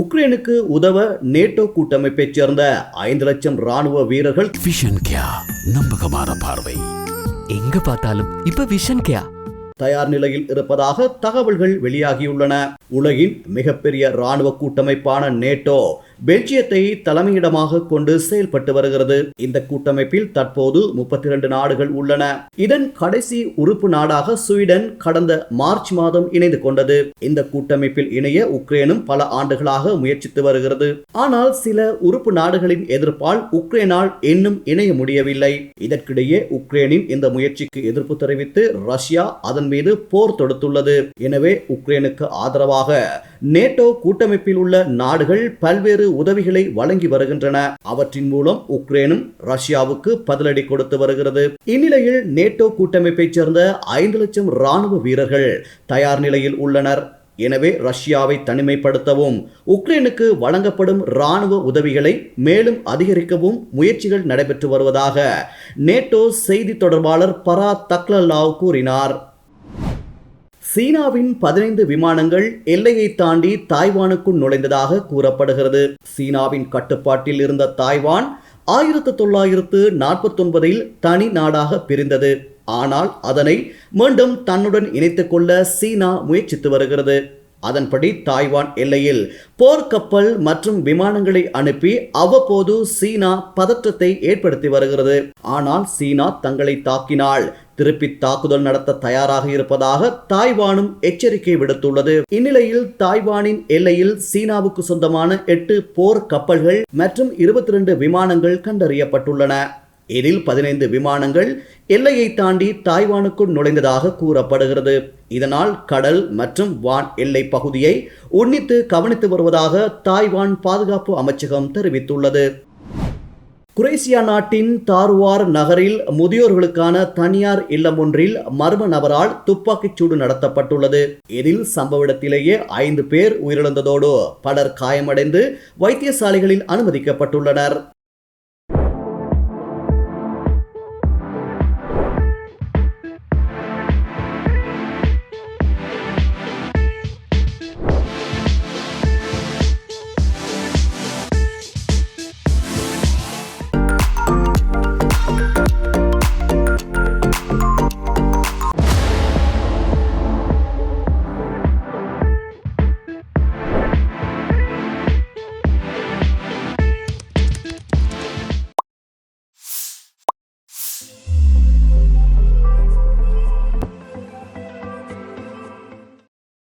உக்ரைனுக்கு உதவ நேட்டோ கூட்டமைப்பைச் சேர்ந்த ஐந்து லட்சம் ராணுவ வீரர்கள் விஷன் கியா நம்பகமான பார்வை. எங்க பார்த்தாலும் இப்ப விஷன் கேயா தயார் நிலையில் இருப்பதாக தகவல்கள் வெளியாகியுள்ளன. உலகின் மிகப்பெரிய ராணுவ கூட்டமைப்பான நேட்டோ பெல்ஜியத்தை தலைமையிடமாக கொண்டு செயல்பட்டு வருகிறது. இந்த கூட்டமைப்பில் தற்போது முப்பத்தி இரண்டு நாடுகள் உள்ளன. இதன் கடைசி உறுப்பு நாடாக ஸ்வீடன் கடந்த மார்ச் மாதம் இணைந்து கொண்டது. இந்த கூட்டமைப்பில் இணைய உக்ரைனும் பல ஆண்டுகளாக முயற்சித்து வருகிறது. ஆனால் சில உறுப்பு நாடுகளின் எதிர்ப்பால் உக்ரைனால் இன்னும் இணைய முடியவில்லை. இதற்கிடையே உக்ரைனின் இந்த முயற்சிக்கு எதிர்ப்பு தெரிவித்து ரஷ்யா அதன் மீது போர் தொடுத்துள்ளது. எனவே உக்ரைனுக்கு ஆதரவாக நேட்டோ கூட்டமைப்பில் உள்ள நாடுகள் பல்வேறு உதவிகளை வழங்கி வருகின்றன. அவற்றின் மூலம் உக்ரைனும் ரஷ்யாவுக்கு பதிலடி கொடுத்து வருகிறது. இந்நிலையில் நேட்டோ கூட்டமைப்பைச் சேர்ந்த ஐந்து லட்சம் ராணுவ வீரர்கள் தயார் நிலையில் உள்ளனர். எனவே ரஷ்யாவை தனிமைப்படுத்தவும் உக்ரைனுக்கு வழங்கப்படும் ராணுவ உதவிகளை மேலும் அதிகரிக்கவும் முயற்சிகள் நடைபெற்று வருவதாக நேட்டோ செய்தி தொடர்பாளர் பரா தக்லல்லாவ் கூறினார். சீனாவின் பதினைந்து விமானங்கள் எல்லையை தாண்டி தாய்வானுக்குள் நுழைந்ததாக கூறப்படுகிறது. சீனாவின் கட்டுப்பாட்டில் இருந்த தாய்வான் ஆயிரத்து தொள்ளாயிரத்து நாற்பத்தொன்பதில் தனி நாடாக பிரிந்தது. ஆனால் அதனை மீண்டும் தன்னுடன் இணைத்துக் கொள்ள சீனா முயற்சித்து வருகிறது. அதன்படி தாய்வான் எல்லையில் போர்க்கப்பல் மற்றும் விமானங்களை அனுப்பி அவ்வப்போது சீனா பதற்றத்தை ஏற்படுத்தி வருகிறது. ஆனால் சீனா தங்களை தாக்கினால் திருப்பி தாக்குதல் நடத்த தயாராக இருப்பதாக தாய்வானும் எச்சரிக்கை விடுத்துள்ளது. இந்நிலையில் தாய்வானின் எல்லையில் சீனாவுக்கு சொந்தமான எட்டு போர் கப்பல்கள் மற்றும் இருபத்தி ரெண்டு விமானங்கள் கண்டறியப்பட்டுள்ளன. இதில் பதினைந்து விமானங்கள் எல்லையை தாண்டி தாய்வானுக்குள் நுழைந்ததாக கூறப்படுகிறது. இதனால் கடல் மற்றும் வான் எல்லை பகுதியை உன்னித்து கவனித்து வருவதாக தாய்வான் பாதுகாப்பு அமைச்சகம் தெரிவித்துள்ளது. குரேசியா நாட்டின் தார்வார் நகரில் முதியோர்களுக்கான தனியார் இல்லம் ஒன்றில் மர்ம நபரால் துப்பாக்கிச் சூடு நடத்தப்பட்டுள்ளது. இதில் சம்பவ இடத்திலேயே ஐந்து பேர் உயிரிழந்ததோடு பலர் காயமடைந்து வைத்தியசாலைகளில் அனுமதிக்கப்பட்டுள்ளனர்.